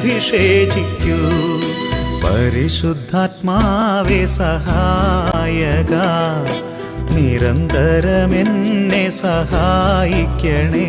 അഭിഷേചിക്കൂ. പരിശുദ്ധാത്മാവേ സഹായക. നിരന്തരമെന്നെ സഹായിക്കണേ.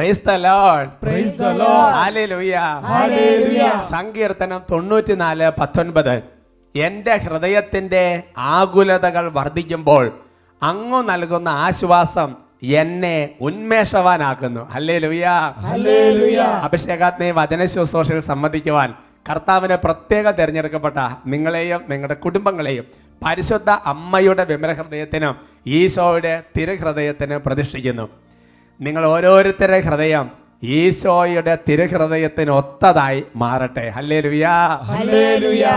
Praise the Lord Praise the Lord. ഹല്ലേലൂയ Hallelujah. സങ്കീർത്തനം തൊണ്ണൂറ്റിനാല് പത്തൊൻപത് എന്റെ ഹൃദയത്തിന്റെ ആകുലതകൾ വർദ്ധിക്കുമ്പോൾ അങ്ങു നൽകുന്ന ആശ്വാസം എന്നെ ഉന്മേഷവാനാക്കുന്നു ഹല്ലേലൂയ ഹല്ലേലൂയ. വചന ശുശ്രൂഷകൾ സമ്മതിക്കുവാൻ കർത്താവിനെ പ്രത്യേകം തിരഞ്ഞെടുക്കപ്പെട്ട നിങ്ങളെയും നിങ്ങളുടെ കുടുംബങ്ങളെയും പരിശുദ്ധ അമ്മയുടെ വിമരഹൃദയത്തിനും ഈശോയുടെ തിരുഹൃദയത്തിനും പ്രതിഷ്ഠിക്കുന്നു നിങ്ങൾ ഓരോരുത്തരുടെ ഹൃദയം ഈശോയുടെ തിരുഹൃദയത്തിന് ഒത്തതായി മാറട്ടെ. ഹല്ലേ ലുയാ.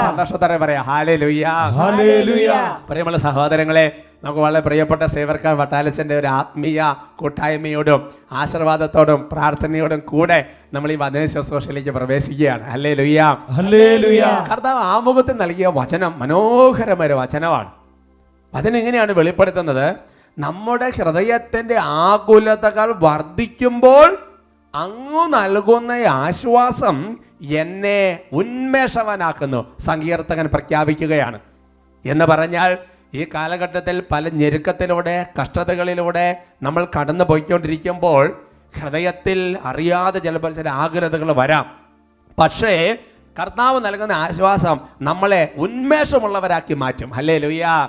സന്തോഷത്തോടെ പറയാം. ഹാലേ ലുയാ. പ്രിയമുള്ള സഹോദരങ്ങളെ നമുക്ക് വളരെ പ്രിയപ്പെട്ട സേവർക്കാർ വട്ടാലച്ചന്റെ ഒരു ആത്മീയ കൂട്ടായ്മയോടും ആശീർവാദത്തോടും പ്രാർത്ഥനയോടും കൂടെ നമ്മൾ ഈ വചന ശുശ്രൂഷയിലേക്ക് പ്രവേശിക്കുകയാണ്. അല്ലേ ലുയ്യ. കർത്താവ് ആമുഖത്തിൽ നൽകിയ വചനം മനോഹരമായ വചനമാണ്. അതിനെങ്ങനെയാണ് വെളിപ്പെടുത്തുന്നത്? നമ്മുടെ ഹൃദയത്തിന്റെ ആകുലതകൾ വർദ്ധിക്കുമ്പോൾ അങ്ങു നൽകുന്ന ആശ്വാസം എന്നെ ഉന്മേഷവനാക്കുന്നു. സങ്കീർത്തകൻ പ്രഖ്യാപിക്കുകയാണ്. എന്ന് പറഞ്ഞാൽ ഈ കാലഘട്ടത്തിൽ പല ഞെരുക്കത്തിലൂടെ കഷ്ടതകളിലൂടെ നമ്മൾ കടന്നു പോയിക്കൊണ്ടിരിക്കുമ്പോൾ ഹൃദയത്തിൽ അറിയാതെ ചിലപ്പോൾ ചില ആകുലതകൾ വരാം. പക്ഷേ കർത്താവ് നൽകുന്ന ആശ്വാസം നമ്മളെ ഉന്മേഷമുള്ളവരാക്കി മാറ്റും. ഹല്ലേ ലുയാ.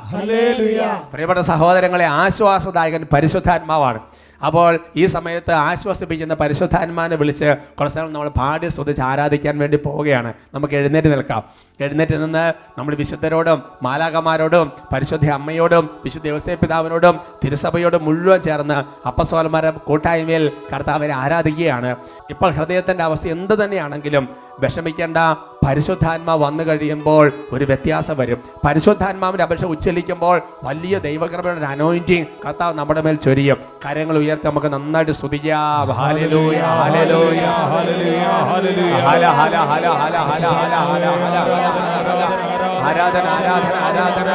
പ്രിയപ്പെട്ട സഹോദരങ്ങളെ ആശ്വാസദായകൻ പരിശുദ്ധാത്മാവാണ്. അപ്പോൾ ഈ സമയത്ത് ആശ്വസിപ്പിക്കുന്ന പരിശുദ്ധാത്മാനെ വിളിച്ച് കുറച്ച് നേരം നമ്മൾ പാടി സ്തുതിച്ച് ആരാധിക്കാൻ വേണ്ടി പോവുകയാണ്. നമുക്ക് എഴുന്നേറ്റ് നിൽക്കാം. എഴുന്നേറ്റ് നിന്ന് നമ്മൾ വിശുദ്ധരോടും മാലാകമാരോടും പരിശുദ്ധ അമ്മയോടും വിശുദ്ധ ദേവസ്വ പിതാവിനോടും തിരുസഭയോടും മുഴുവൻ ചേർന്ന് അപ്പസ്വലന്മാരെ കൂട്ടായ്മയിൽ കർത്താവിനെ ആരാധിക്കുകയാണ്. ഇപ്പോൾ ഹൃദയത്തിന്റെ അവസ്ഥ എന്ത് തന്നെയാണെങ്കിലും വിഷമിക്കേണ്ട പരിശുദ്ധാത്മാവ് വന്നു കഴിയുമ്പോൾ ഒരു വ്യത്യാസം വരും പരിശുദ്ധാത്മാവിന്റെ അപേക്ഷ ഉച്ചലിക്കുമ്പോൾ വലിയ ദൈവകൃപയുടെ ഒരു അനോയിന്റിങ് കർത്താവ് നമ്മുടെ മേൽ ചൊരിയും കാര്യങ്ങൾ ഉയർത്തി നമുക്ക് നന്നായിട്ട് സ്തുതിക്കാം ആരാധന ആരാധന ആരാധന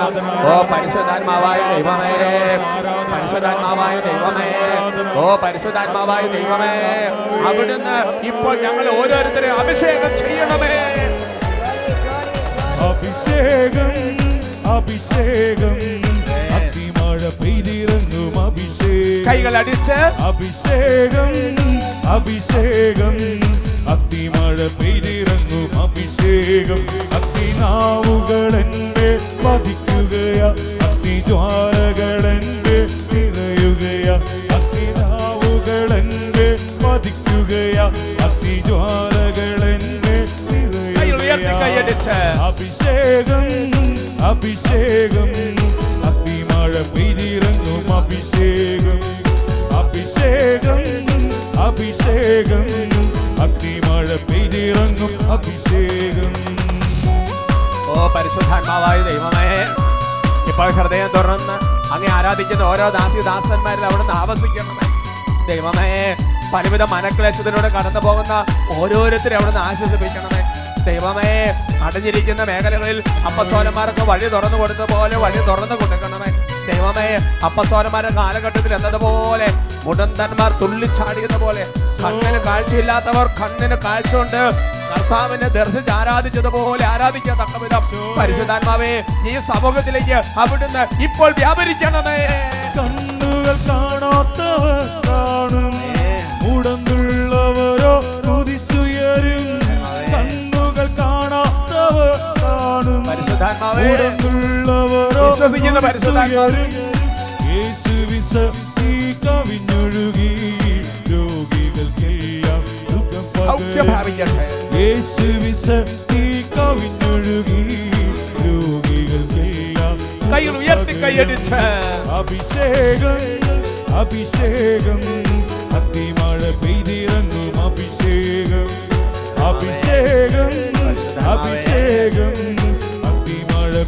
ഓ പരിശുദ്ധാത്മാവായ ദൈവമേ പരിശുദ്ധാത്മാവായ ദൈവമേ. ഓ പരിശുദ്ധാത്മാവായ ദൈവമേ. അവിടുന്ന് ഇപ്പോൾ ഞങ്ങൾ ഓരോരുത്തരെ അഭിഷേകം ചെയ്യണമേ. അഭിഷേകം അഭിഷേകം. അത്തിമഴ പെയ്തിറങ്ങും അഭിഷേകം. കൈകൾ അടിച്ച്. അഭിഷേകം അഭിഷേകം. അത്തിമഴ പെയ്തിറങ്ങും അഭിഷേകം. അത്തിനാവുകളെ പതിക്കുകയാ അത്തിജ്വാലകളെന്റെ നിറയുകയാ കൈയടിച്ച്. അഭിഷേകം അഭിഷേകം അഗ്നിമഴ പെയ്തിറങ്ങും അഭിഷേകം. അഭിഷേകം അഭിഷേകം അഗ്നിമഴ പെയ്തിറങ്ങും അഭിഷേകം. ഓ പരിശുദ്ധാത്മാവായ ദൈവമേ ഇപ്പോൾ ഹൃദയം തുറന്ന് അങ്ങേ ആരാധിക്കുന്ന ഓരോ ദാസി ദാസന്മാരിൽ അവിടുന്ന് ആവസിക്കണമേ. ദൈവമേ പലവിധ മനക്ലേശത്തിലൂടെ കടന്നു പോകുന്ന ഓരോരുത്തരും അവിടുന്ന് ആശ്വസിപ്പിക്കണമേ ദൈവമേ അടഞ്ഞിരിക്കുന്ന മേഖലകളിൽ അപ്പസ്തോലന്മാർക്ക് വഴി തുറന്നു കൊടുത്ത പോലെ വഴി തുറന്നു കൊടുക്കണമേ. ദൈവമേ അപ്പസ്തോലന്മാരുടെ കാലഘട്ടത്തിൽ എന്നതുപോലെ മുടന്തന്മാർ തുള്ളിച്ചാടിയത് പോലെ കണ്ണിന് കാഴ്ചയില്ലാത്തവർ കണ്ണിന് കാഴ്ച ഉണ്ട് കർത്താവിനെ ദർശിച്ച് ആരാധിച്ചതുപോലെ ആരാധിക്കത്തക്ക വിധം പരിശുദ്ധാത്മാവേ ഈ സമൂഹത്തിലേക്ക് അവിടുന്ന് ഇപ്പോൾ വ്യാപരിക്കണമേ. കണ്ണുകൾ കാണാത്തവർ കാണും. വിശ്വസിക്കുന്ന പരിശുദ്ധാത്മാവേ. കവിഞ്ഞൊഴുകി രോഗികൾക്കെല്ലാം സുഖം സൗഖ്യഭാവിക്കട്ടെ യേശുവി ശക്തി കവിഞ്ഞൊഴുകി രോഗികൾക്കെല്ലാം കയ്യിൽ ഉയർത്തി കൈയടിച്ച്. അഭിഷേകം അഭിഷേകം അത്തിമഴ പെയ്തിറങ്ങും അഭിഷേകം. അഭിഷേകം അഭിഷേകം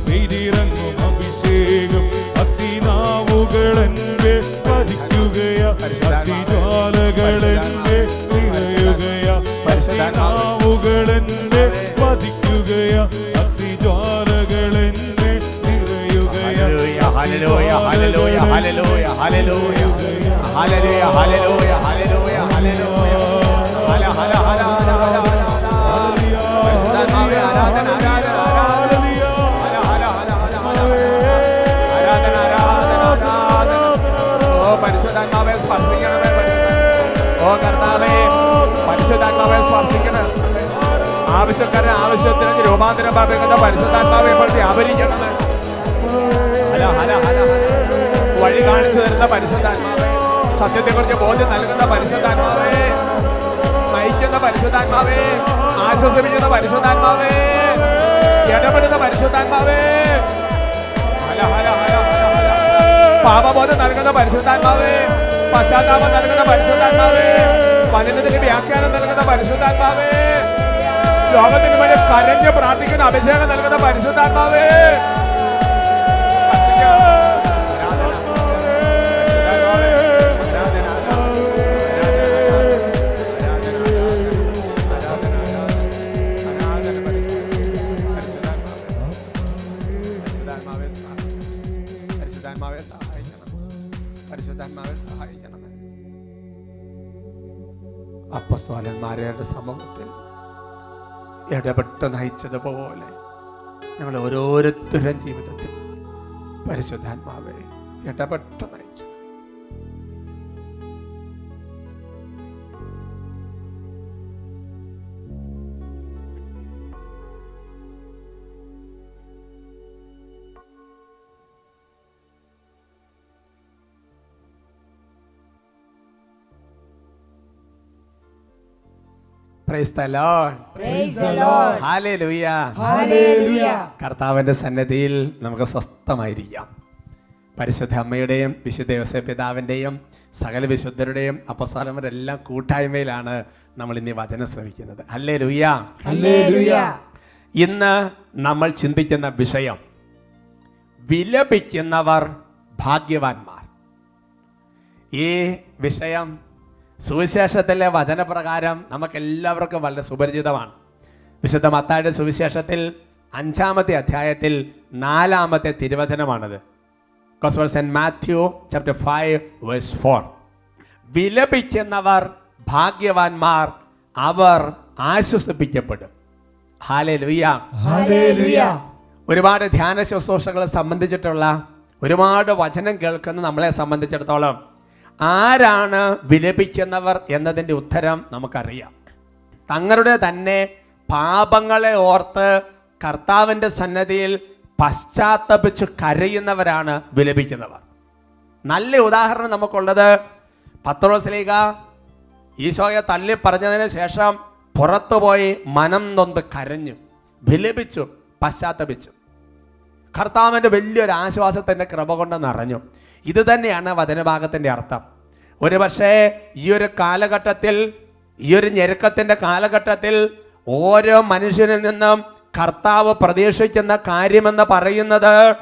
പെയ്തിറങ്ങും അഭിഷേകം. അത്തിനാവുകളെന്റെ പതിക്കുകയാ അത്തിജ്വാലകളെന്റെ നിറയുകയാ. അത്തിനാവുകളെന്റെ പതിക്കുകയാ അത്തിജ്വാലകളെന്റെ നിറയുകയാ. ഹല്ലേലൂയ ഹല്ലേലൂയ ഹല്ലേലൂയ ഹല്ലേലൂയ ഹല്ലേലൂയ. ഹല്ലേലൂയ ഹല്ലേലൂയ ഹല്ലേലൂയ ഹല ഹല ഹല ഹല ഹല ഹല. ആരാധന ആരാധന കർത്താവേ പരിശുദ്ധാത്മാവെ സ്പർശിക്കണം. ആവശ്യക്കാരൻ ആവശ്യത്തിന് രൂപാന്തരം പ്രാപിക്കുന്ന പരിശുദ്ധാത്മാവെ ഇപ്പോൾ വ്യാപരിക്കണമേ. ഹല ഹല ഹല. വഴി കാണിച്ചു തരുന്ന പരിശുദ്ധാത്മാവെ സത്യത്തെക്കുറിച്ച് ബോധ്യം നൽകുന്ന പരിശുദ്ധാത്മാവേ നയിക്കുന്ന പരിശുദ്ധാത്മാവേ ആശ്വസിപ്പിക്കുന്ന പരിശുദ്ധാത്മാവേ ഇടപെടുന്ന പരിശുദ്ധാത്മാവേ. ഹല ഹല ഹല ഹല. പാപബോധം നൽകുന്ന പരിശുദ്ധാത്മാവേ പശ്ചാത്താപം നൽകുന്ന പരിശുദ്ധാത്മാവേ. വചനത്തിന് വ്യാഖ്യാനം നൽകുന്ന പരിശുദ്ധാത്മാവേ. ലോകത്തിന് വേണ്ടി കരഞ്ഞ് പ്രാർത്ഥിക്കുന്ന അഭിഷേകം നൽകുന്ന പരിശുദ്ധാത്മാവെ. അപ്പസ്തോലന്മാരുടെ സമൂഹത്തിൽ ഇടപെട്ട് നയിച്ചതുപോലെ ഞങ്ങൾ ഓരോരുത്തരും ജീവിതത്തിൽ പരിശുദ്ധാത്മാവെ ഇടപെട്ട് നയിച്ചു കർത്താവിന്റെ സന്നിധിയിൽ നമുക്ക് സ്വസ്ഥമായിരിക്കാം. പരിശുദ്ധ അമ്മയുടെയും വിശുദ്ധ യോസേ പിതാവിന്റെയും സകല വിശുദ്ധരുടെയും അപ്പസാലന്മാരെല്ലാം കൂട്ടായ്മയിലാണ് നമ്മൾ ഇനി വചനം ശ്രമിക്കുന്നത്. അല്ലേ ലുയ്യ Hallelujah. ഇന്ന് നമ്മൾ ചിന്തിക്കുന്ന വിഷയം വിലപിക്കുന്നവർ ഭാഗ്യവാന്മാർ. ഈ വിഷയം സുവിശേഷത്തിലെ വചനപ്രകാരം നമുക്കെല്ലാവർക്കും വളരെ സുപരിചിതമാണ്. വിശുദ്ധ മത്തായുടെ സുവിശേഷത്തിൽ അഞ്ചാമത്തെ അധ്യായത്തിൽ നാലാമത്തെ തിരുവചനമാണത്. Gospel Saint Matthew chapter five verse four വിലപിക്കുന്നവർ ഭാഗ്യവാന്മാർ അവർ ആശ്വസിപ്പിക്കപ്പെടും. ഹാലേ ലുയ്യ Hallelujah. ഒരുപാട് ധ്യാന ശുശ്രൂഷകളെ സംബന്ധിച്ചിട്ടുള്ള ഒരുപാട് വചനം കേൾക്കുന്ന നമ്മളെ സംബന്ധിച്ചിടത്തോളം ആരാണ് വിലപിക്കുന്നവർ എന്നതിന്റെ ഉത്തരം നമുക്കറിയാം. തങ്ങളുടെ തന്നെ പാപങ്ങളെ ഓർത്ത് കർത്താവിന്റെ സന്നദ്ധിയിൽ പശ്ചാത്തപിച്ച് കരയുന്നവരാണ് വിലപിക്കുന്നവർ. നല്ല ഉദാഹരണം നമുക്കുള്ളത് പത്രോസ്ലീഗ ഈശോയെ തള്ളി പറഞ്ഞതിന് ശേഷം പുറത്തുപോയി മനം നൊന്ത് കരഞ്ഞു വിലപിച്ചു പശ്ചാത്തപിച്ചു. കർത്താവിന്റെ വലിയൊരു ആശ്വാസത്തിന്റെ കൃപ കൊണ്ട് നിറഞ്ഞു ഇത് തന്നെയാണ് വചനഭാഗത്തിന്റെ അർത്ഥം. ഒരു പക്ഷേ ഈ ഒരു കാലഘട്ടത്തിൽ ഈ ഒരു ഞെരുക്കത്തിന്റെ കാലഘട്ടത്തിൽ ഓരോ മനുഷ്യനിൽ നിന്നും കർത്താവ് പ്രതീക്ഷിക്കുന്ന കാര്യമെന്ന് പറയുന്നത്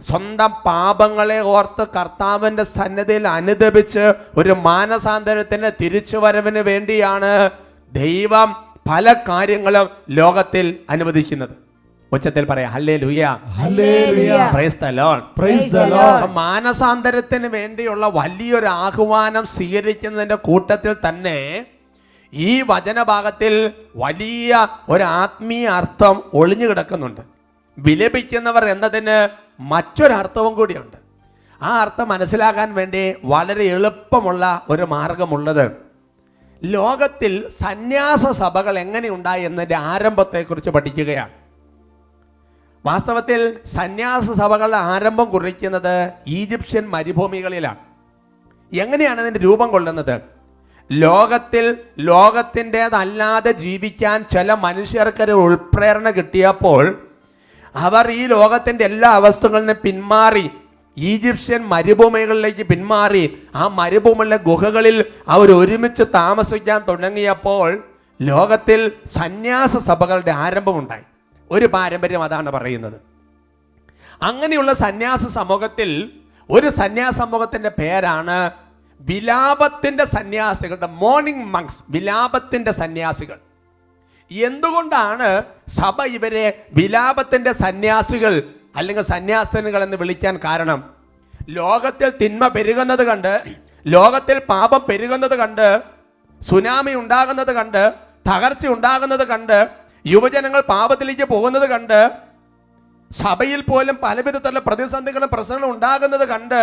സ്വന്തം പാപങ്ങളെ ഓർത്ത് കർത്താവിന്റെ സന്നദ്ധയിൽ അനുദപിച്ച് ഒരു മാനസാന്തരത്തിന് തിരിച്ചുവരവിന് വേണ്ടിയാണ് ദൈവം പല കാര്യങ്ങളും ലോകത്തിൽ അനുവദിക്കുന്നത്. ഉച്ചത്തിൽ പറയാം ഹല്ലേ ലുയ മാനസാന്തരത്തിന് വേണ്ടിയുള്ള വലിയൊരു ആഹ്വാനം സ്വീകരിക്കുന്നതിന്റെ കൂട്ടത്തിൽ തന്നെ ഈ വചനഭാഗത്തിൽ വലിയ ഒരു ആത്മീയ അർത്ഥം ഒളിഞ്ഞു കിടക്കുന്നുണ്ട്. വിലപിക്കുന്നവർ എന്നതിന് മറ്റൊരർത്ഥവും കൂടിയുണ്ട്. ആ അർത്ഥം മനസ്സിലാക്കാൻ വേണ്ടി വളരെ എളുപ്പമുള്ള ഒരു മാർഗമുള്ളത്. ലോകത്തിൽ സന്യാസ സഭകൾ എങ്ങനെയുണ്ടായി എന്നതിന്റെ ആരംഭത്തെക്കുറിച്ച് പഠിക്കുകയാണ്. വാസ്തവത്തിൽ സന്യാസ സഭകളുടെ ആരംഭം കുറിക്കുന്നത് ഈജിപ്ഷ്യൻ മരുഭൂമികളിലാണ്. എങ്ങനെയാണ് അതിന്റെ രൂപം കൊള്ളുന്നത്? ലോകത്തിൽ ലോകത്തിന്റെതല്ലാതെ ജീവിക്കാൻ ചില മനുഷ്യർക്കൊരു ഉൾപ്രേരണ കിട്ടിയപ്പോൾ അവർ ഈ ലോകത്തിന്റെ എല്ലാ അവസ്ഥകളിൽ നിന്ന് പിന്മാറി ഈജിപ്ഷ്യൻ മരുഭൂമികളിലേക്ക് പിന്മാറി ആ മരുഭൂമിയിലെ ഗുഹകളിൽ അവർ ഒരുമിച്ച് താമസിക്കാൻ തുടങ്ങിയപ്പോൾ ലോകത്തിൽ സന്യാസ സഭകളുടെ ആരംഭമുണ്ടായി. ഒരു പാരമ്പര്യം അതാണ് പറയുന്നത്. അങ്ങനെയുള്ള സന്യാസ സമൂഹത്തിൽ ഒരു സന്യാസ സമൂഹത്തിന്റെ പേരാണ് വിലാപത്തിന്റെ സന്യാസികൾ ദ മോർണിംഗ് മങ്സ് വിലാപത്തിന്റെ സന്യാസികൾ. എന്തുകൊണ്ടാണ് സഭ ഇവരെ വിലാപത്തിന്റെ സന്യാസികൾ അല്ലെങ്കിൽ സന്യാസിനികൾ എന്ന് വിളിക്കാൻ കാരണം? ലോകത്തിൽ തിന്മ പെരുകുന്നത് കണ്ട് ലോകത്തിൽ പാപം പെരുകുന്നത് കണ്ട് സുനാമി ഉണ്ടാകുന്നത് കണ്ട് തകർച്ച ഉണ്ടാകുന്നത് കണ്ട് യുവജനങ്ങൾ പാപത്തിലേക്ക് പോകുന്നത് കണ്ട് സഭയിൽ പോലും പല വിധത്തിലുള്ള പ്രതിസന്ധികളും പ്രശ്നങ്ങളും ഉണ്ടാകുന്നത് കണ്ട്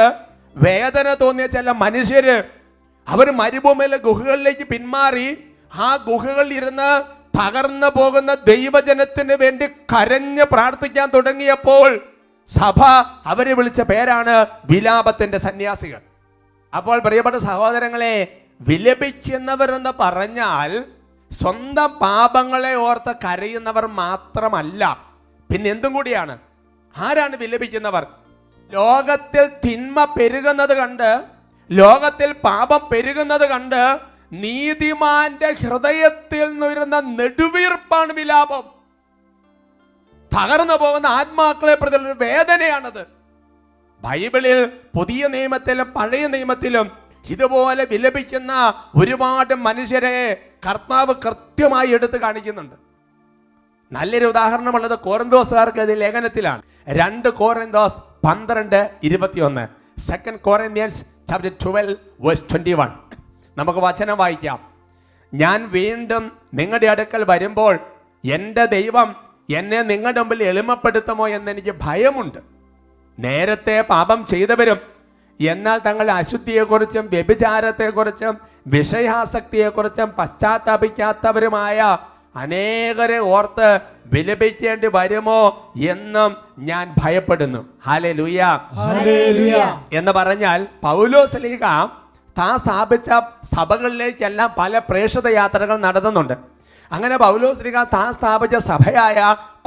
വേദന തോന്നിയ ചില മനുഷ്യര് അവർ മരുഭൂമിയിലെ ഗുഹകളിലേക്ക് പിന്മാറി ആ ഗുഹകളിൽ ഇരുന്ന് തകർന്നു പോകുന്ന ദൈവജനത്തിന് വേണ്ടി കരഞ്ഞ് പ്രാർത്ഥിക്കാൻ തുടങ്ങിയപ്പോൾ സഭ അവരെ വിളിച്ച പേരാണ് വിലാപത്തിന്റെ സന്യാസികൾ. അപ്പോൾ പ്രിയപ്പെട്ട സഹോദരങ്ങളെ വിലപിക്കുന്നവരെന്ന് പറഞ്ഞാൽ സ്വന്തം പാപങ്ങളെ ഓർത്ത് കരയുന്നവർ മാത്രമല്ല. പിന്നെ എന്തും കൂടിയാണ്. ആരാണ് വിലപിക്കുന്നവർ? ലോകത്തിൽ തിന്മ പെരുകുന്നത് കണ്ട് ലോകത്തിൽ പാപം പെരുകുന്നത് കണ്ട് നീതിമാന്റെ ഹൃദയത്തിൽ നിന്നിരുന്ന നെടുവീർപ്പാണ് വിലാപം. തകർന്നു പോകുന്ന ആത്മാക്കളെ പ്രതി വേദനയാണത്. ബൈബിളിൽ പുതിയ നിയമത്തിലും പഴയ നിയമത്തിലും ഇതുപോലെ വിലപിക്കുന്ന ഒരുപാട് മനുഷ്യരെ കർത്താവ് കൃത്യമായി എടുത്തു കാണിക്കുന്നുണ്ട്. നല്ലൊരു ഉദാഹരണമുള്ളത് കോരന്തോസുകാർക്ക് അത് ലേഖനത്തിലാണ്. രണ്ട് കോരന്തോസ് പന്ത്രണ്ട് ഇരുപത്തിയൊന്ന്. Second Corinthians chapter twelve verse twenty one നമുക്ക് വചനം വായിക്കാം. ഞാൻ വീണ്ടും നിങ്ങളുടെ അടുക്കൽ വരുമ്പോൾ എന്റെ ദൈവം എന്നെ നിങ്ങളുടെ മുമ്പിൽ എളിമപ്പെടുത്തുമോ എന്നെനിക്ക് ഭയമുണ്ട്. നേരത്തെ പാപം ചെയ്തവരും എന്നാൽ തങ്ങളുടെ അശുദ്ധിയെക്കുറിച്ചും വ്യഭിചാരത്തെക്കുറിച്ചും വിഷയാസക്തിയെക്കുറിച്ചും പശ്ചാത്താപിക്കാത്തവരുമായ അനേകരെ ഓർത്ത് വിലപിക്കേണ്ടി വരുമോ എന്നും ഞാൻ ഭയപ്പെടുന്നു. ഹലേ ലുയ എന്ന് പറഞ്ഞാൽ പൗലോസ് ലീഗ താൻ സ്ഥാപിച്ച സഭകളിലേക്കെല്ലാം പല പ്രേക്ഷിത യാത്രകൾ നടത്തുന്നുണ്ട്. അങ്ങനെ പൗലോസ് ലീഗ താൻ സ്ഥാപിച്ച സഭയായ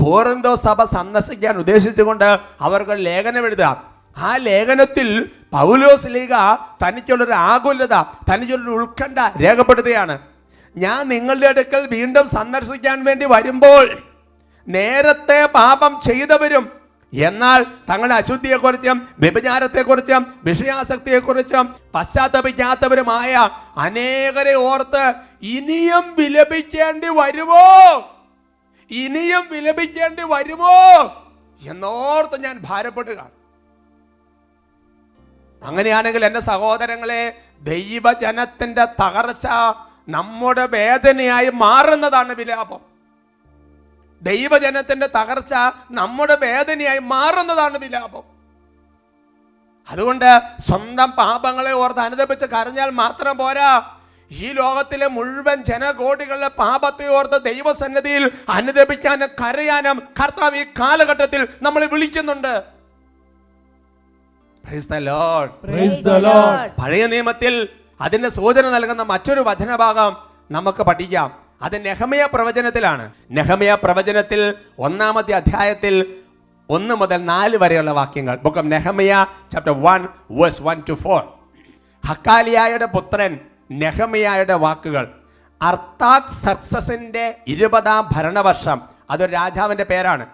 കോറന്തോ സഭ സന്ദർശിക്കാൻ ഉദ്ദേശിച്ചുകൊണ്ട് അവർക്ക് ലേഖനം എഴുതുക ആ ലേഖനത്തിൽ പൗലോസ്ലീഗ തനിക്കുള്ളൊരു ആകുലത തനിക്കുള്ളൊരു ഉത്കണ്ഠ രേഖപ്പെടുത്തുകയാണ്. ഞാൻ നിങ്ങളുടെ അടുക്കൽ വീണ്ടും സന്ദർശിക്കാൻ വേണ്ടി വരുമ്പോൾ നേരത്തെ പാപം ചെയ്തവരും എന്നാൽ തങ്ങളുടെ അശുദ്ധിയെക്കുറിച്ചും വ്യഭിചാരത്തെക്കുറിച്ചും വിഷയാസക്തിയെക്കുറിച്ചും പശ്ചാത്തപിക്കാത്തവരുമായ അനേകരെ ഓർത്ത് ഇനിയും വിലപിക്കേണ്ടി വരുമോ? ഇനിയും വിലപിക്കേണ്ടി വരുമോ? എന്നോർത്ത് ഞാൻ ഭാരപ്പെടുകയാണ്. അങ്ങനെയാണെങ്കിൽ എന്റെ സഹോദരങ്ങളെ ദൈവജനത്തിന്റെ തകർച്ച നമ്മുടെ വേദനയായി മാറുന്നതാണ് വിലാപം. ദൈവജനത്തിന്റെ തകർച്ച നമ്മുടെ വേദനയായി മാറുന്നതാണ് വിലാപം. അതുകൊണ്ട് സ്വന്തം പാപങ്ങളെ ഓർത്ത് അനുദപിച്ച് കരഞ്ഞാൽ മാത്രം പോരാ. ഈ ലോകത്തിലെ മുഴുവൻ ജനകോടികളുടെ പാപത്തെ ഓർത്ത് ദൈവസന്നിധിയിൽ അനുദപിക്കാനും കരയാനും കർത്താവ് ഈ കാലഘട്ടത്തിൽ നമ്മളെ വിളിക്കുന്നുണ്ട്. പഴയ നിയമത്തിൽ അതിന്റെ സൂചന നൽകുന്ന മറ്റൊരു വചനഭാഗം നമുക്ക് പഠിക്കാം. അത് നെഹമയ പ്രവചനത്തിലാണ്. നെഹമയ പ്രവചനത്തിൽ ഒന്നാമത്തെ അധ്യായത്തിൽ ഒന്ന് മുതൽ നാല് വരെയുള്ള വാക്യങ്ങൾ. Book of Nehemiah chapter one verse one to four ഹക്കാലിയായുടെ പുത്രൻ നെഹമയായുടെ വാക്കുകൾ. അർത്താത് സർസസിന്റെ ഇരുപതാം ഭരണവർഷം. അതൊരു രാജാവിന്റെ പേരാണ്.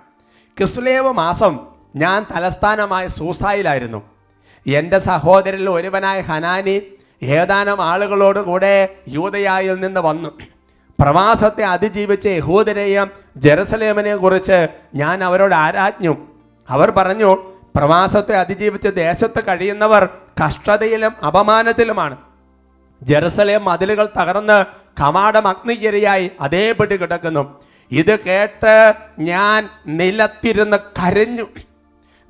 കിസ്ലേവ് മാസം ഞാൻ തലസ്ഥാനമായ സൂസായിലായിരുന്നു. എന്റെ സഹോദരിൽ ഒരുവനായ ഹനാനി ഏതാനും ആളുകളോട് കൂടെ യൂതയായിൽ നിന്ന് വന്നു. പ്രവാസത്തെ അതിജീവിച്ച യഹൂദരെയും ജെറുസലേമിനെ കുറിച്ച് ഞാൻ അവരോട് ആരാജ്ഞു. അവർ പറഞ്ഞു പ്രവാസത്തെ അതിജീവിച്ച ദേശത്ത് കഴിയുന്നവർ കഷ്ടതയിലും അപമാനത്തിലുമാണ്. ജെറുസലേം മതിലുകൾ തകർന്ന് കമാടം അഗ്നിക്കിരയായി അതേപടി കിടക്കുന്നു. ഇത് കേട്ട് ഞാൻ നിലത്തിരുന്ന് കരഞ്ഞു.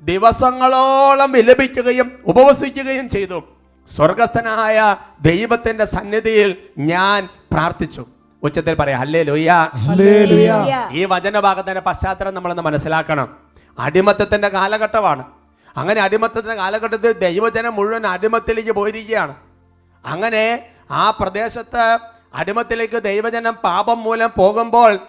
ദിവസങ്ങളോളം വിലപിക്കുകയും ഉപവസിക്കുകയും ചെയ്തു. സ്വർഗസ്ഥനായ ദൈവത്തിന്റെ സന്നിധിയിൽ ഞാൻ പ്രാർത്ഥിച്ചു. ഉച്ചത്തിൽ പറയാം അല്ലേ ലോയ്യ. ഈ വചനഭാഗത്തിന്റെ പശ്ചാത്തലം നമ്മളൊന്ന് മനസ്സിലാക്കണം. അടിമത്തത്തിന്റെ കാലഘട്ടമാണ്. അങ്ങനെ അടിമത്തത്തിന്റെ കാലഘട്ടത്തിൽ ദൈവജനം മുഴുവൻ അടിമത്തിലേക്ക് പോയിരിക്കുകയാണ്. അങ്ങനെ ആ പ്രദേശത്ത് അടിമത്തിലേക്ക് ദൈവജനം പാപം മൂലം പോകുമ്പോൾ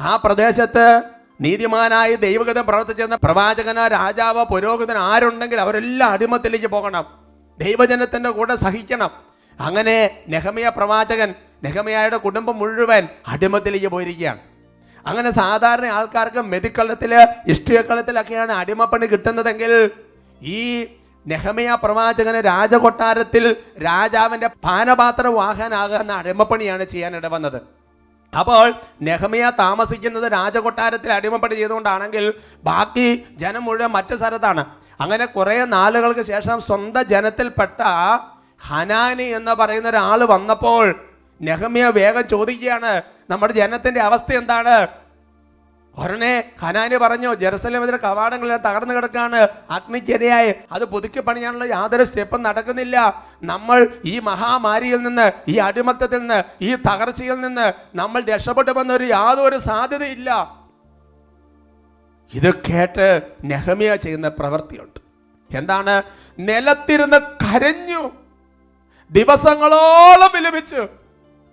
ആ പ്രദേശത്ത് നീതിമാനായി ദൈവഗതം പ്രവർത്തിച്ചിരുന്ന പ്രവാചകന രാജാവ് പുരോഹിതൻ ആരുണ്ടെങ്കിൽ അവരെല്ലാം അടിമത്തിലേക്ക് പോകണം. ദൈവജനത്തിന്റെ കൂടെ സഹിക്കണം. അങ്ങനെ നെഹമിയ പ്രവാചകൻ നെഹമിയായുടെ കുടുംബം മുഴുവൻ അടിമത്തിലേക്ക് പോയിരിക്കുകയാണ്. അങ്ങനെ സാധാരണ ആൾക്കാർക്ക് മെതിക്കളത്തിൽ ഇഷ്ടിയക്കളത്തിലൊക്കെയാണ് അടിമപ്പണി കിട്ടുന്നതെങ്കിൽ ഈ നെഹമിയ പ്രവാചകന് രാജകൊട്ടാരത്തിൽ രാജാവിന്റെ പാനപാത്ര വാഹനാകുന്ന അടിമപ്പണിയാണ് ചെയ്യാൻ ഇടവന്നത് അപ്പോൾ നെഹമിയ താമസിക്കുന്നത് രാജകൊട്ടാരത്തിൽ അടിമപ്പണി ചെയ്തുകൊണ്ടാണെങ്കിൽ ബാക്കി ജനം മുഴുവൻ മറ്റു സ്ഥലത്താണ്. അങ്ങനെ കുറേ നാളുകൾക്ക് ശേഷം സ്വന്തം ജനത്തിൽപ്പെട്ട ഹനാനി എന്ന് പറയുന്ന ഒരാൾ വന്നപ്പോൾ നെഹമിയ വേഗം ചോദിക്കുകയാണ് നമ്മുടെ ജനത്തിന്റെ അവസ്ഥ എന്താണ്? ഉടനെ ഖനാന് പറഞ്ഞു ജെറുസലേമിന്റെ കവാടങ്ങളെല്ലാം തകർന്നു കിടക്കാണ് അഗ്നിക്കിരയായി അത് പുതുക്കി പണിയാനുള്ള യാതൊരു സ്റ്റെപ്പും നടക്കുന്നില്ല. നമ്മൾ ഈ മഹാമാരിയിൽ നിന്ന് ഈ അടിമത്തത്തിൽ നിന്ന് ഈ തകർച്ചയിൽ നിന്ന് നമ്മൾ രക്ഷപ്പെട്ടു വന്ന ഒരു യാതൊരു സാധ്യതയില്ല. ഇത് കേട്ട് നെഹമിയ ചെയ്യുന്ന പ്രവൃത്തിയുണ്ട്. എന്താണ്? നിലത്തിരുന്ന് കരഞ്ഞു ദിവസങ്ങളോളം വിലപിച്ചു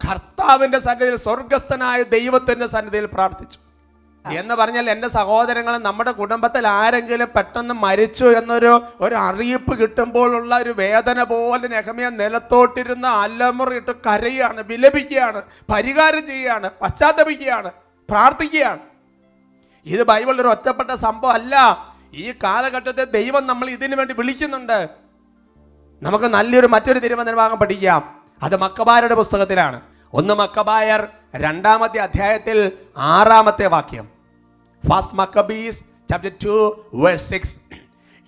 കർത്താവിന്റെ സന്നിധിയിൽ സ്വർഗസ്ഥനായ ദൈവത്തിന്റെ സന്നിധിയിൽ പ്രാർത്ഥിച്ചു. എന്ന് പറഞ്ഞാൽ എന്റെ സഹോദരങ്ങൾ നമ്മുടെ കുടുംബത്തിൽ ആരെങ്കിലും പെട്ടെന്ന് മരിച്ചു എന്നൊരു ഒരു അറിയിപ്പ് കിട്ടുമ്പോഴുള്ള ഒരു വേദന പോലെ നെഹമിയ നിലത്തോട്ടിരുന്ന അല്ലമുറിയിട്ട് കരയുകയാണ് വിലപിക്കുകയാണ് പരിഹാരം ചെയ്യുകയാണ് പശ്ചാത്തപിക്കുകയാണ് പ്രാർത്ഥിക്കുകയാണ്. ഇത് ബൈബിളിൽ ഒരു ഒറ്റപ്പെട്ട സംഭവം അല്ല. ഈ കാലഘട്ടത്തെ ദൈവം നമ്മൾ ഇതിനു വേണ്ടി വിളിക്കുന്നുണ്ട്. നമുക്ക് നല്ലൊരു മറ്റൊരു തിരുവനന്തപുരം പഠിക്കാം. അത് മക്കബാരുടെ പുസ്തകത്തിലാണ്. ഒന്ന് മക്കബായർ രണ്ടാമത്തെ അധ്യായത്തിൽ ആറാമത്തെ വാക്യം. ഫസ്റ്റ് ചാപ്റ്റർ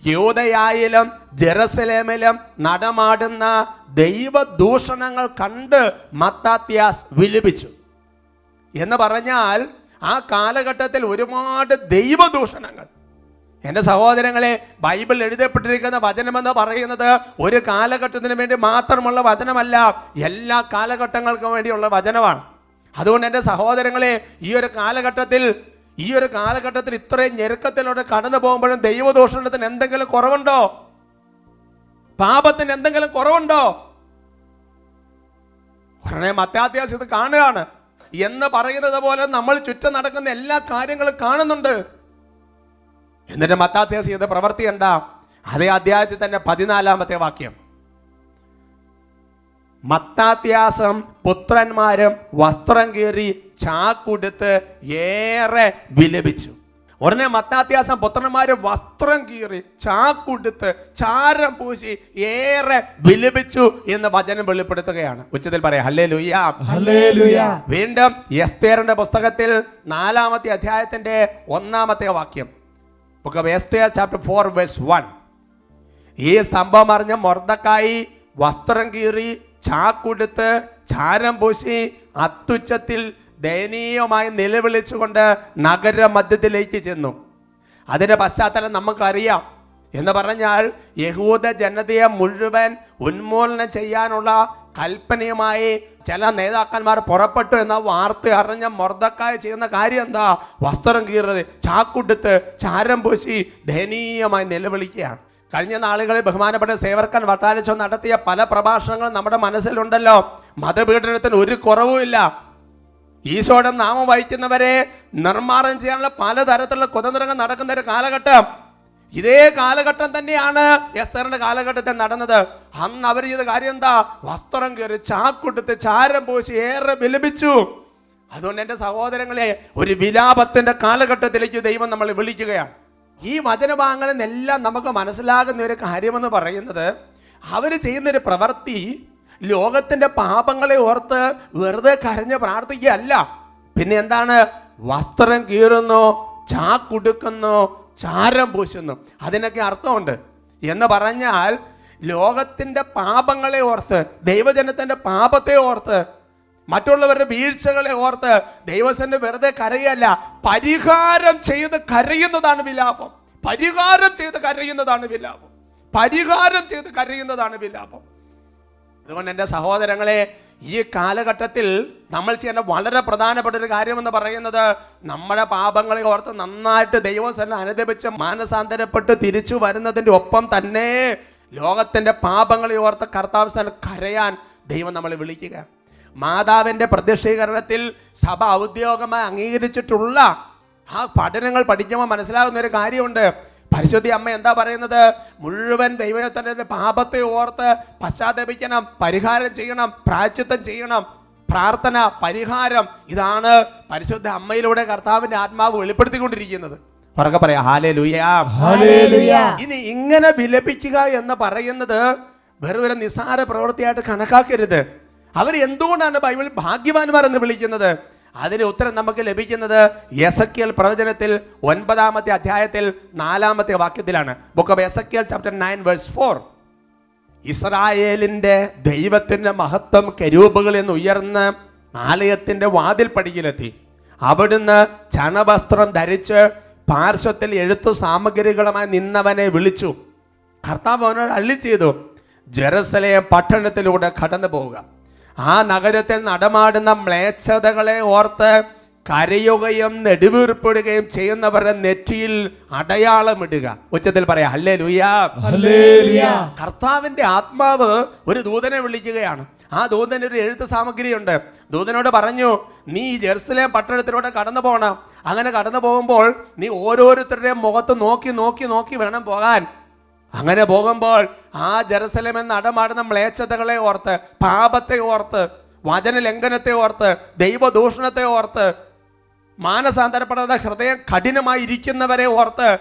യൂതയായാലും ജെറസലേമിലും നടമാടുന്ന ദൈവദൂഷണങ്ങൾ കണ്ട് മത്താത്യാസ് വിലപിച്ചു. എന്ന് പറഞ്ഞാൽ ആ കാലഘട്ടത്തിൽ ഒരുപാട് ദൈവദൂഷണങ്ങൾ. എന്റെ സഹോദരങ്ങളെ ബൈബിൾ എഴുതപ്പെട്ടിരിക്കുന്ന വചനമെന്ന് പറയുന്നത് ഒരു കാലഘട്ടത്തിന് വേണ്ടി മാത്രമുള്ള വചനമല്ല എല്ലാ കാലഘട്ടങ്ങൾക്കും വേണ്ടിയുള്ള വചനമാണ്. അതുകൊണ്ട് എന്റെ സഹോദരങ്ങളെ ഈ ഒരു കാലഘട്ടത്തിൽ ഈ ഒരു കാലഘട്ടത്തിൽ ഇത്രയും ഞെരുക്കത്തിലൂടെ കടന്നു പോകുമ്പോഴും ദൈവദോഷണത്തിന് എന്തെങ്കിലും കുറവുണ്ടോ? പാപത്തിന് എന്തെങ്കിലും കുറവുണ്ടോ? ഉടനെ മത്താത്യാസം കാണുകയാണ്. എന്ന് പറയുന്നത് പോലെ നമ്മൾ ചുറ്റും നടക്കുന്ന എല്ലാ കാര്യങ്ങളും കാണുന്നുണ്ട്. എന്നിട്ട് മത്താത്യാസ് ചെയ്ത പ്രവൃത്തി എന്താ? അതേ അധ്യായത്തിൽ തന്നെ പതിനാലാമത്തെ വാക്യം. മത്താത്യാസം പുത്രന്മാരും വസ്ത്രം കീറി ചാക്കുടുത്ത് ഏറെ വിലപിച്ചു. ഉടനെ മത്താത്യാസം പുത്രന്മാരും വസ്ത്രം കീറി ചാക്കുടുത്ത് ചാരം പൂശി ഏറെ വിലപിച്ചു എന്ന് വചനം വെളിപ്പെടുത്തുകയാണ്. ഉച്ചത്തിൽ പറയാം ഹല്ലേ ലുയ്യാ Hallelujah. വീണ്ടും എസ്തേറിന്റെ പുസ്തകത്തിൽ നാലാമത്തെ അധ്യായത്തിന്റെ ഒന്നാമത്തെ വാക്യം. Book of Esther chapter four verse one ഈ സംഭവം അറിഞ്ഞ മൊർദക്കായി വസ്ത്രം കീറി ചാക്കുടുത്ത് ചാരം പൂശി അത്യുച്ചത്തിൽ ദയനീയമായി നിലവിളിച്ചുകൊണ്ട് നഗര മധ്യത്തിലേക്ക് ചെന്നു. അതിന്റെ പശ്ചാത്തലം നമുക്കറിയാം. എന്ന് പറഞ്ഞാൽ യഹൂദ ജനതയെ മുഴുവൻ ഉന്മൂലനം ചെയ്യാനുള്ള കൽപ്പനയുമായി ചില നേതാക്കന്മാർ പുറപ്പെട്ടു എന്ന വാർത്ത അറിഞ്ഞ മൊർദക്കായ ചെയ്യുന്ന കാര്യം എന്താ? വസ്ത്രം കീറത് ചാക്കുടുത്ത് ചാരം പൂശി ദയനീയമായി നിലവിളിക്കുകയാണ്. കഴിഞ്ഞ നാളുകളിൽ ബഹുമാനപ്പെട്ട സേവർക്കൻ വട്ടാരച്ചോ നടത്തിയ പല പ്രഭാഷണങ്ങളും നമ്മുടെ മനസ്സിലുണ്ടല്ലോ. മതപീഡനത്തിന് ഒരു കുറവുമില്ല ഈശോയുടെ നാമം വഹിക്കുന്നവരെ നിർമ്മാണം ചെയ്യാനുള്ള പലതരത്തിലുള്ള കുതന്ത്രങ്ങൾ നടക്കുന്ന ഒരു കാലഘട്ടം. ഇതേ കാലഘട്ടം തന്നെയാണ് എസ്തറിന്റെ കാലഘട്ടത്തിൽ നടന്നത്. അന്ന് അവർ ചെയ്ത കാര്യം എന്താ? വസ്ത്രം കയറി ചാക്കുടുത്ത് ചാരം പൂശി ഏറെ വിലപിച്ചു. അതുകൊണ്ട് എന്റെ സഹോദരങ്ങളെ ഒരു വിലാപത്തിന്റെ കാലഘട്ടത്തിലേക്ക് ദൈവം നമ്മളെ വിളിക്കുകയാണ്. ഈ വചനഭാഗങ്ങളിൽ നിന്നെല്ലാം നമുക്ക് മനസ്സിലാകുന്ന ഒരു കാര്യമെന്ന് പറയുന്നത് അവർ ചെയ്യുന്നൊരു പ്രവൃത്തി ലോകത്തിന്റെ പാപങ്ങളെ ഓർത്ത് വെറുതെ കരഞ്ഞ് പ്രാർത്ഥിക്കുകയല്ല. പിന്നെ എന്താണ്? വസ്ത്രം കീറുന്നു ചാക്കുടുക്കുന്നു ചാരം പൂശുന്നു. അതിനൊക്കെ അർത്ഥമുണ്ട്. എന്ന് പറഞ്ഞാൽ ലോകത്തിന്റെ പാപങ്ങളെ ഓർത്ത് ദൈവജനത്തിന്റെ പാപത്തെ ഓർത്ത് മറ്റുള്ളവരുടെ വീഴ്ചകളെ ഓർത്ത് ദൈവസന്റെ വെറുതെ കരയല്ല പരിഹാരം ചെയ്ത് കരയുന്നതാണ് വിലാപം. പരിഹാരം ചെയ്ത് കരയുന്നതാണ് വിലാപം. പരിഹാരം ചെയ്ത് കരയുന്നതാണ് വിലാപം. അതുകൊണ്ട് എന്റെ സഹോദരങ്ങളെ ഈ കാലഘട്ടത്തിൽ നമ്മൾ ചെയ്യേണ്ട വളരെ പ്രധാനപ്പെട്ട ഒരു കാര്യമെന്ന് പറയുന്നത് നമ്മുടെ പാപങ്ങളെ ഓർത്ത് നന്നായിട്ട് ദൈവം തന്നെ അനുദപിച്ച് മാനസാന്തരപ്പെട്ട് തിരിച്ചു വരുന്നതിന്റെ ഒപ്പം തന്നെ ലോകത്തിന്റെ പാപങ്ങളെ ഓർത്ത് കർത്താവ് സ്ഥലം കരയാൻ ദൈവം നമ്മളെ വിളിക്കുക. മാതാവിന്റെ പ്രത്യക്ഷീകരണത്തിൽ സഭ ഔദ്യോഗികമായി അംഗീകരിച്ചിട്ടുള്ള ആ പഠനങ്ങൾ പഠിക്കുമ്പോൾ മനസ്സിലാകുന്ന ഒരു കാര്യമുണ്ട്. പരിശുദ്ധി അമ്മ എന്താ പറയുന്നത്? മുഴുവൻ ദൈവത്തിന്റെ പാപത്തെ ഓർത്ത് പശ്ചാത്തപിക്കണം പരിഹാരം ചെയ്യണം പ്രായച്ചിത്തം ചെയ്യണം പ്രാർത്ഥന പരിഹാരം. ഇതാണ് പരിശുദ്ധ അമ്മയിലൂടെ കർത്താവിന്റെ ആത്മാവ് വെളിപ്പെടുത്തിക്കൊണ്ടിരിക്കുന്നത്. ഉറക്കെ പറയാം ഹാലേ ലുയാ ഹല്ലേലൂയ ഇനി ഇങ്ങനെ വിലപിക്കുക എന്ന് പറയുന്നത് വെറും ഒരു നിസ്സാര പ്രവൃത്തിയായിട്ട് കണക്കാക്കരുത്. അവർ എന്തുകൊണ്ടാണ് ബൈബിൾ ഭാഗ്യവാന്മാർ എന്ന് വിളിക്കുന്നത്? അതിന് ഉത്തരം നമുക്ക് ലഭിക്കുന്നത് എസക്കിയൽ പ്രവചനത്തിൽ ഒൻപതാമത്തെ അധ്യായത്തിൽ നാലാമത്തെ വാക്യത്തിലാണ്. Book of Ezekiel chapter nine verse four ഇസ്രായേലിന്റെ ദൈവത്തിന്റെ മഹത്വം കരൂപുകളിൽ നിന്ന് ഉയർന്ന് ആലയത്തിന്റെ വാതിൽ പടിയിലെത്തി. അവിടുന്ന് ചണവസ്ത്രം ധരിച്ച് പാർശ്വത്തിൽ എഴുത്തു സാമഗ്രികളുമായി നിന്നവനെ വിളിച്ചു. കർത്താവ് അവനോട് അള്ളി ചെയ്തു ജെറുസലേം പട്ടണത്തിലൂടെ കടന്നു പോവുക ആ നഗരത്തിൽ നടമാടുന്ന മ്ലേച്ഛതകളെ ഓർത്ത് കരയുകയും നെടുവീർപ്പെടുകയും ചെയ്യുന്നവരുടെ നെറ്റിയിൽ അടയാളമിടുക. ഉച്ചത്തിൽ പറയാം അല്ലേ ലുയാ കർത്താവിന്റെ ആത്മാവ് ഒരു ദൂതനെ വിളിക്കുകയാണ്. ആ ദൂതന് ഒരു എഴുത്ത് സാമഗ്രിയുണ്ട്. ദൂതനോട് പറഞ്ഞു നീ ജെറുസലേം പട്ടണത്തിലൂടെ കടന്നു പോകണം അങ്ങനെ കടന്നു പോകുമ്പോൾ നീ ഓരോരുത്തരുടെയും മുഖത്ത് നോക്കി നോക്കി നോക്കി വേണം പോകാൻ. അങ്ങനെ പോകുമ്പോൾ ആ ജെറുസലേം എന്ന അടമാടുന്ന മ്ലേച്ഛതകളെ ഓർത്ത് പാപത്തെ ഓർത്ത് വചന ലംഘനത്തെ ഓർത്ത് ദൈവദൂഷണത്തെ ഓർത്ത് മാനസാന്തരപ്പെടാതെ ഹൃദയം കഠിനമായി ഇരിക്കുന്നവരെ ഓർത്ത്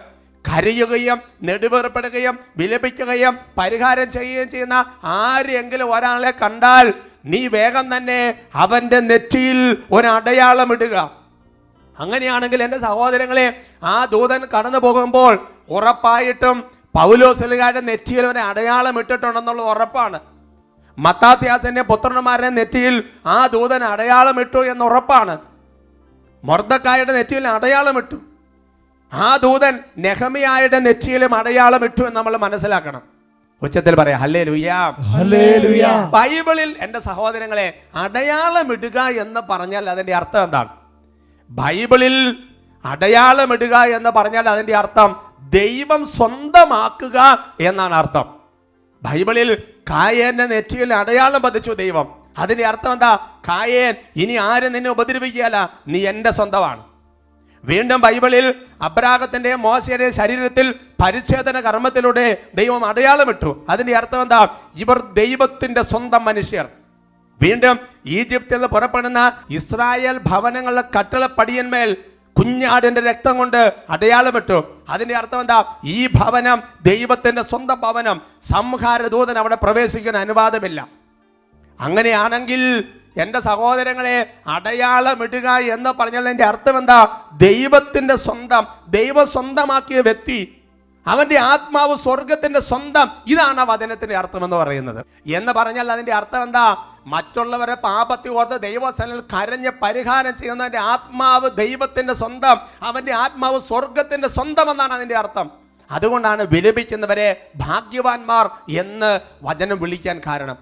കരയുകയും നെടുവേർപ്പെടുകയും വിലപിക്കുകയും പരിഹാരം ചെയ്യുകയും ചെയ്യുന്ന ആരെങ്കിലും ഒരാളെ കണ്ടാൽ നീ വേഗം തന്നെ അവന്റെ നെറ്റിയിൽ ഒരടയാളം ഇടുക. അങ്ങനെയാണെങ്കിൽ എന്റെ സഹോദരങ്ങളെ ആ ദൂതൻ കടന്നു പോകുമ്പോൾ ഉറപ്പായിട്ടും പൗലോസ്ലികാരുടെ നെറ്റിയിൽ ഒരു അടയാളം ഇട്ടിട്ടുണ്ടെന്നുള്ള ഉറപ്പാണ്. മത്താത്യാസിന്റെ പുത്രന്മാരുടെ നെറ്റിയിൽ ആ ദൂതൻ അടയാളം ഇട്ടു എന്ന് ഉറപ്പാണ്. മൊർദക്കായുടെ നെറ്റിയിൽ അടയാളം ഇട്ടു. ആ ദൂതൻ നെഹമിയായുടെ നെറ്റിയിലും അടയാളം ഇട്ടു എന്ന് നമ്മൾ മനസ്സിലാക്കണം. ഉച്ചത്തിൽ പറയാം ഹല്ലേ ലുയാ ബൈബിളിൽ എന്റെ സഹോദരങ്ങളെ അടയാളം ഇടുക എന്ന് പറഞ്ഞാൽ അതിന്റെ അർത്ഥം എന്താണ്? ബൈബിളിൽ അടയാളം ഇടുക എന്ന് പറഞ്ഞാൽ അതിന്റെ അർത്ഥം ദൈവം സ്വന്തമാക്കുക എന്നാണ് അർത്ഥം. ബൈബിളിൽ കായേന്റെ നെറ്റിയിൽ അടയാളം പതിച്ചു ദൈവം. അതിന്റെ അർത്ഥം എന്താ? കായേൻ ഇനി ആരും നിന്നെ ഉപദ്രവിക്കുകയല്ല നീ എന്റെ സ്വന്തമാണ്. വീണ്ടും ബൈബിളിൽ അബ്രാഹത്തിന്റെ മോശയുടെ ശരീരത്തിൽ പരിച്ഛേദന കർമ്മത്തിലൂടെ ദൈവം അടയാളം ഇട്ടു അതിന്റെ അർത്ഥം എന്താ? ഇവർ ദൈവത്തിന്റെ സ്വന്തം മനുഷ്യർ. വീണ്ടും ഈജിപ്തിൽ നിന്ന് പുറപ്പെടുന്ന ഇസ്രായേൽ ഭവനങ്ങളുടെ കട്ടളപ്പടിയന്മേൽ കുഞ്ഞാടിന്റെ രക്തം കൊണ്ട് അടയാളമിട്ടു. അതിന്റെ അർത്ഥം എന്താ? ഈ ഭവനം ദൈവത്തിന്റെ സ്വന്തം ഭവനം. സംഹാരദൂതൻ അവിടെ പ്രവേശിക്കാൻ അനുവാദമില്ല. അങ്ങനെയാണെങ്കിൽ എന്റെ സഹോദരങ്ങളെ അടയാളമിടുക എന്ന് പറഞ്ഞാൽ എന്റെ അർത്ഥം എന്താ? ദൈവത്തിന്റെ സ്വന്തം ദൈവ സ്വന്തമാക്കിയ വ്യക്തി അവന്റെ ആത്മാവ് സ്വർഗത്തിന്റെ സ്വന്തം. ഇതാണ് ആ വചനത്തിന്റെ അർത്ഥം എന്ന് പറയുന്നത്. എന്ന് പറഞ്ഞാൽ അതിന്റെ അർത്ഥം എന്താ? മറ്റുള്ളവരെ പാപത്തി ഓർത്ത് ദൈവസനിൽ കരഞ്ഞ് പരിഹാരം ചെയ്യുന്നതിന്റെ ആത്മാവ് ദൈവത്തിന്റെ സ്വന്തം അവന്റെ ആത്മാവ് സ്വർഗത്തിന്റെ സ്വന്തം എന്നാണ് അതിന്റെ അർത്ഥം. അതുകൊണ്ടാണ് വിലപിക്കുന്നവരെ ഭാഗ്യവാന്മാർ എന്ന് വചനം വിളിക്കാൻ കാരണം.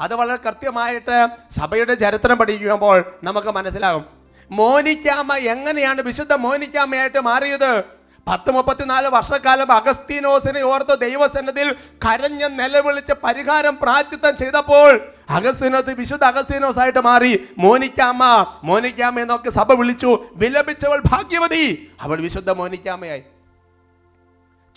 അത് വളരെ കൃത്യമായിട്ട് സഭയുടെ ചരിത്രം പഠിക്കുമ്പോൾ നമുക്ക് മനസ്സിലാകും. മോനിക്കാമ എങ്ങനെയാണ് വിശുദ്ധ മോനിക്കാമയായിട്ട് മാറിയത്? പത്ത് മുപ്പത്തിനാല് വർഷക്കാലം അഗസ്തീനോസിനെ ഓർത്ത് ദൈവസന്നതിൽ കരഞ്ഞ നിലവിളിച്ച് പരിഹാരം പ്രാചിത്തം ചെയ്തപ്പോൾ അഗസ്തീനോസ് വിശുദ്ധ അഗസ്തീനോസ് ആയിട്ട് മാറി. മോനിക്കാമ്മ മോനിക്കാമ്മ എന്നൊക്കെ സഭ വിളിച്ചു. വിലപിച്ചവൾ ഭാഗ്യവതി. അവൾ വിശുദ്ധ മോനിക്കാമ്മയായി.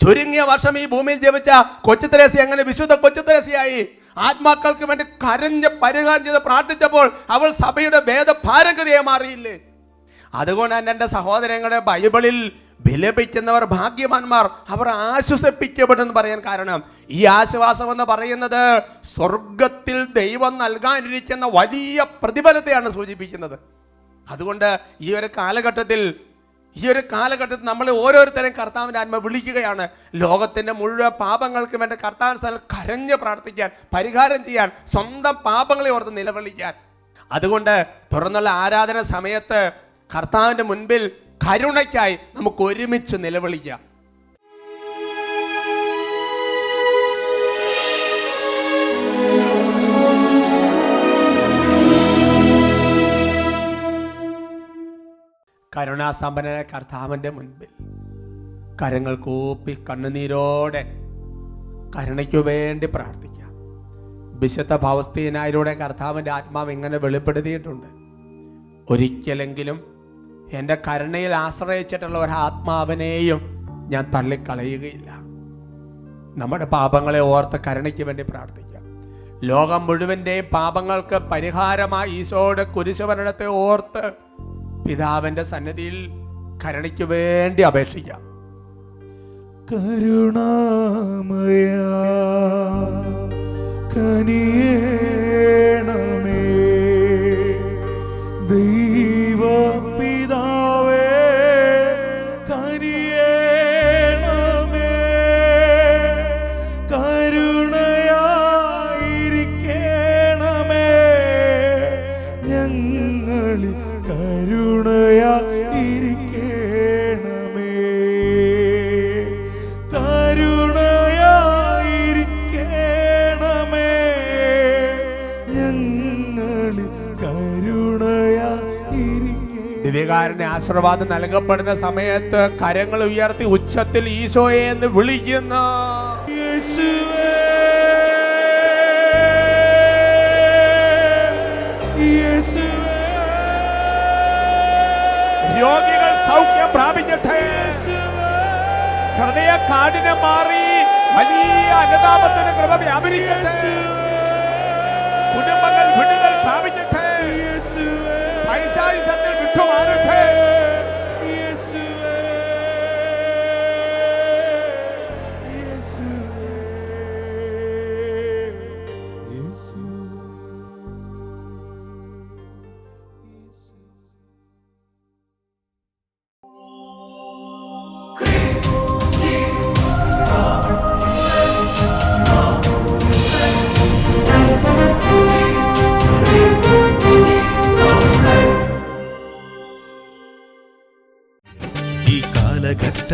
ചുരുങ്ങിയ വർഷം ഈ ഭൂമിയിൽ ജീവിച്ച കൊച്ചു തെരേസി അങ്ങനെ വിശുദ്ധ കൊച്ചുത്രേസിയായി ആത്മാക്കൾക്ക് വേണ്ടി കരഞ്ഞ് പരിഹാരം ചെയ്ത് പ്രാർത്ഥിച്ചപ്പോൾ അവൾ സഭയുടെ വേദഭാരഗതിയെ മാറിയില്ലേ? അതുകൊണ്ട് തന്നെ എന്റെ സഹോദരങ്ങളുടെ ബൈബിളിൽ വിലപിക്കുന്നവർ ഭാഗ്യവാന്മാർ അവർ ആശ്വസിപ്പിക്കപ്പെടുമെന്ന് പറയാൻ കാരണം. ഈ ആശ്വാസം എന്ന് പറയുന്നത് സ്വർഗത്തിൽ ദൈവം നൽകാനിരിക്കുന്ന വലിയ പ്രതിഫലത്തെയാണ് സൂചിപ്പിക്കുന്നത്. അതുകൊണ്ട് ഈ ഒരു കാലഘട്ടത്തിൽ ഈ ഒരു കാലഘട്ടത്തിൽ നമ്മൾ ഓരോരുത്തരെയും കർത്താവിന്റെ ആത്മ വിളിക്കുകയാണ്. ലോകത്തിന്റെ മുഴുവൻ പാപങ്ങൾക്കും വേണ്ടി കർത്താവിന്റെ സ്ഥലം കരഞ്ഞ് പ്രാർത്ഥിക്കാൻ പരിഹാരം ചെയ്യാൻ സ്വന്തം പാപങ്ങളെ ഓർത്ത് നിലവിളിക്കാൻ. അതുകൊണ്ട് തുറന്നുള്ള ആരാധന സമയത്ത് കർത്താവിന്റെ മുൻപിൽ കരുണയ്ക്കായി നമുക്ക് ഒരുമിച്ച് നിലവിളിക്കാം. കരുണാസമ്പന്നന കർത്താവിന്റെ മുൻപിൽ കരങ്ങൾ കൂപ്പി കണ്ണുനീരോടെ കരുണയ്ക്കു വേണ്ടി പ്രാർത്ഥിക്കാം. വിശുദ്ധ ഭാവസ്ഥീനായിലൂടെ കർത്താവിന്റെ ആത്മാവ് ഇങ്ങനെ വെളിപ്പെടുത്തിയിട്ടുണ്ട്. ഒരിക്കലെങ്കിലും എന്റെ കരുണയിൽ ആശ്രയിച്ചിട്ടുള്ള ഒരു ആത്മാവിനെയും ഞാൻ തള്ളിക്കളയുകയില്ല. നമ്മുടെ പാപങ്ങളെ ഓർത്ത് കരുണയ്ക്ക് വേണ്ടി പ്രാർത്ഥിക്കാം. ലോകം മുഴുവന്റെയും പാപങ്ങൾക്ക് പരിഹാരമായി ഈശോയുടെ കുരിശുമരണത്തെ ഓർത്ത് പിതാവിന്റെ സന്നിധിയിൽ കരുണയ്ക്ക് വേണ്ടി അപേക്ഷിക്കാം. കരുണാമയ കനിയേണമേ. ആശീർവാദം നൽകപ്പെടുന്ന സമയത്ത് കരങ്ങൾ ഉയർത്തി ഉച്ചത്തിൽ ഈശോയെ എന്ന് വിളിക്കുന്നു. രോഗികൾ സൗഖ്യം പ്രാപിക്കട്ടെ. ഹൃദയ കാടിനെ മാറി വലിയ അനുതാപത്തിന് കൃപ വ്യാപരിക്കട്ടെ. കുടുംബങ്ങൾ വിടുതൽ പ്രാപിക്കട്ടെ. പൈശാചിസത്തിൽ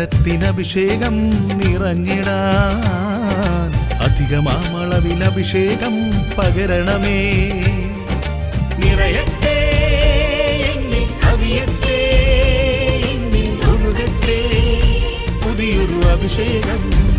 കാലഘട്ടത്തിന് അഭിഷേകം നിറഞ്ഞിടാൻ. അധികമാമളവിൽ അഭിഷേകം പകരണമേ. നിറയട്ടെ പുതിയൊരു അഭിഷേകം